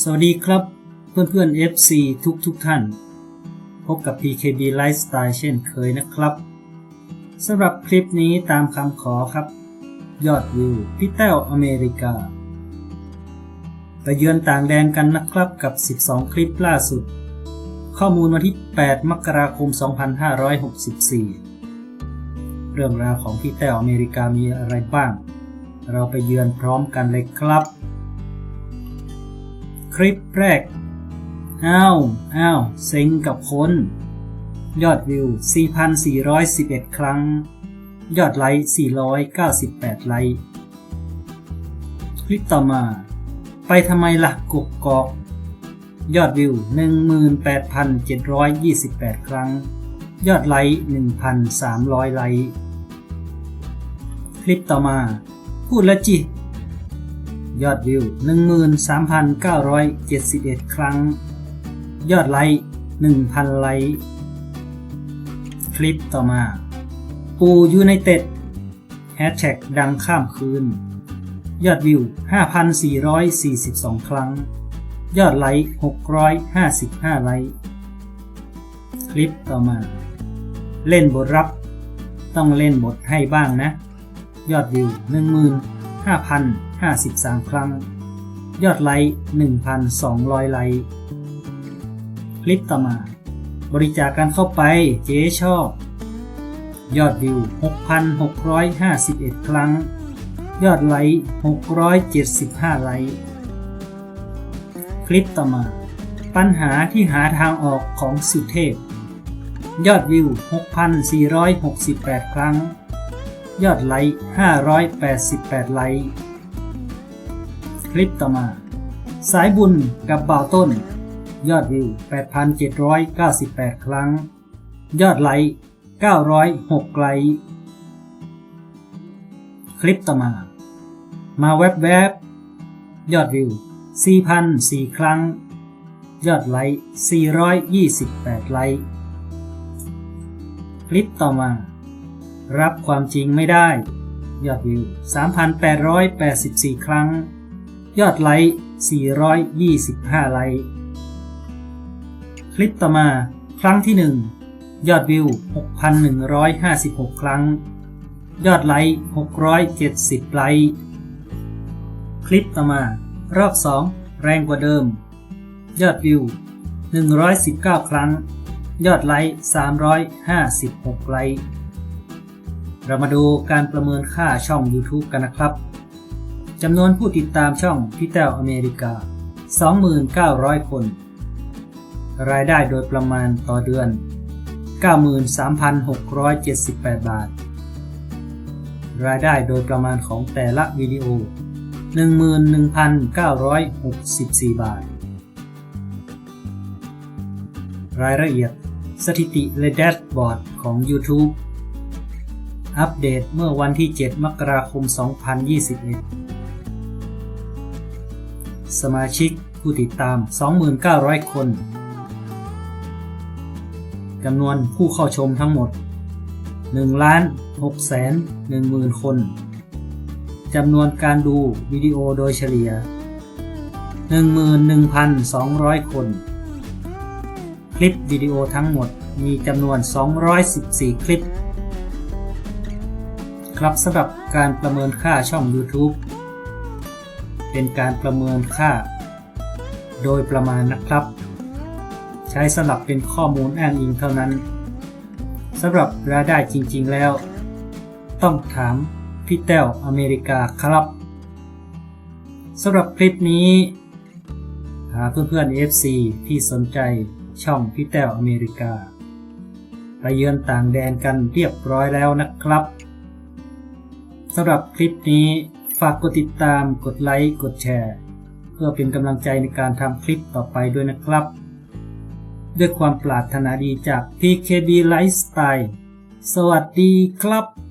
สวัสดีครับเพื่อนเพื่อน FC ทุกทุกๆท่าน พบกับ PKB Lifestyle เช่นเคยนะครับสำหรับคลิปนี้ตามคำขอครับ ยอดวิวพี่แต้วอเมริกา ไปเยือนต่างแดนกันนะครับกับ 12 คลิปล่าสุด ข้อมูลวันที่ 8 มกราคม 2564 เรื่องราวของพี่แต้วอเมริกามีอะไรบ้าง เราไปเยือนพร้อมกันเลยครับ คลิปแรก อ้าว อ้าว เซ็งกับคน ยอดวิว 4,411 ครั้ง ยอดไลค์ 498 ไลค์ คลิปต่อมา ไปทำไมล่ะกกกอกยอดวิว 18,728 ครั้ง ยอดไลค์ 1,300 ไลค์ คลิปต่อมา พูดและจิ ยอดวิว 13,971 ครั้ง ยอดไลค์ 1,000 ไลค์ คลิปต่อมา ปูยูไนเต็ดแฮชแท็กดังข้ามคืน ยอดวิว 5,442 ครั้ง ยอดไลค์ 655 ไลค์ คลิปต่อมา เล่นบทรับ ต้องเล่นบทให้บ้างนะ ยอดวิว 15,053 ครั้ง ยอดไลค์ 1,200 ไลค์ คลิปต่อมา บริจาคกันเข้าไปเจ๊ชอบ ยอดวิว 6,651 ครั้ง ยอดไลค์ 675 ไลค์ คลิปต่อมา ปัญหาที่หาทางออกของสุเทพ ยอดวิว 6,468 ครั้งยอดไลค์ 588 ไลค์ คลิปต่อมา สายบุญกับบ่าวต้น ยอดวิว 8,798 ครั้ง ยอดไลค์ 906 ไลค์ คลิปต่อมา มาแวบแวบยอดวิว 4,004 ครั้ง ยอดไลค์ 428 ไลค์ คลิปต่อมา รับความจริงไม่ได้ ยอดวิว 3,884 ครั้ง ยอดไลค์ 425 ไลค์ คลิปต่อมาครั้งที่ 1 ยอดวิว 6,156 ครั้ง ยอดไลค์ 670 ไลค์ คลิปต่อมารอบ 2 แรงกว่าเดิม ยอดวิว 119 ครั้ง ยอดไลค์ 356 ไลค์ เรามาดูการประเมินค่าช่อง YouTube กันนะครับ จำนวนผู้ติดตามช่องพี่แต้วอเมริกา 29,000 คน รายได้โดยประมาณต่อเดือน 93,678 บาท รายได้โดยประมาณของแต่ละวิดีโอ 11,964 บาท รายละเอียดสถิติและแดชบอร์ดของ YouTube อัปเดตเมื่อวันที่ 7 มกราคม 2021 สมาชิกผู้ติดตาม 2,900 คน จำนวนผู้เข้าชมทั้งหมด 1 ล้าน6แสน10,000คน จำนวนการดูวิดีโอโดยเฉลี่ย 11,200 คน คลิปวิดีโอทั้งหมดมีจำนวน 214 คลิป ครับสำหรับการประเมินค่าช่อง YouTube เป็นการประเมินค่า โดยประมาณนะครับ ใช้สำหรับเป็นข้อมูลอ้างอิงเท่านั้นสำหรับรายได้จริง ๆ แล้ว ต้องถามพี่แต้วอเมริกาครับสำหรับคลิปนี้ หาเพื่อนๆ FC ที่สนใจช่องพี่แต้วอเมริกา ไปเยือนต่างแดนกันเรียบร้อยแล้วนะครับสำหรับคลิปนี้ ฝากกดติดตาม กดไลค์ กดแชร์ เพื่อเป็นกำลังใจในการทำคลิปต่อไปด้วยนะครับ ด้วยความปรารถนาดีจาก PKB Lifestyle สวัสดีครับ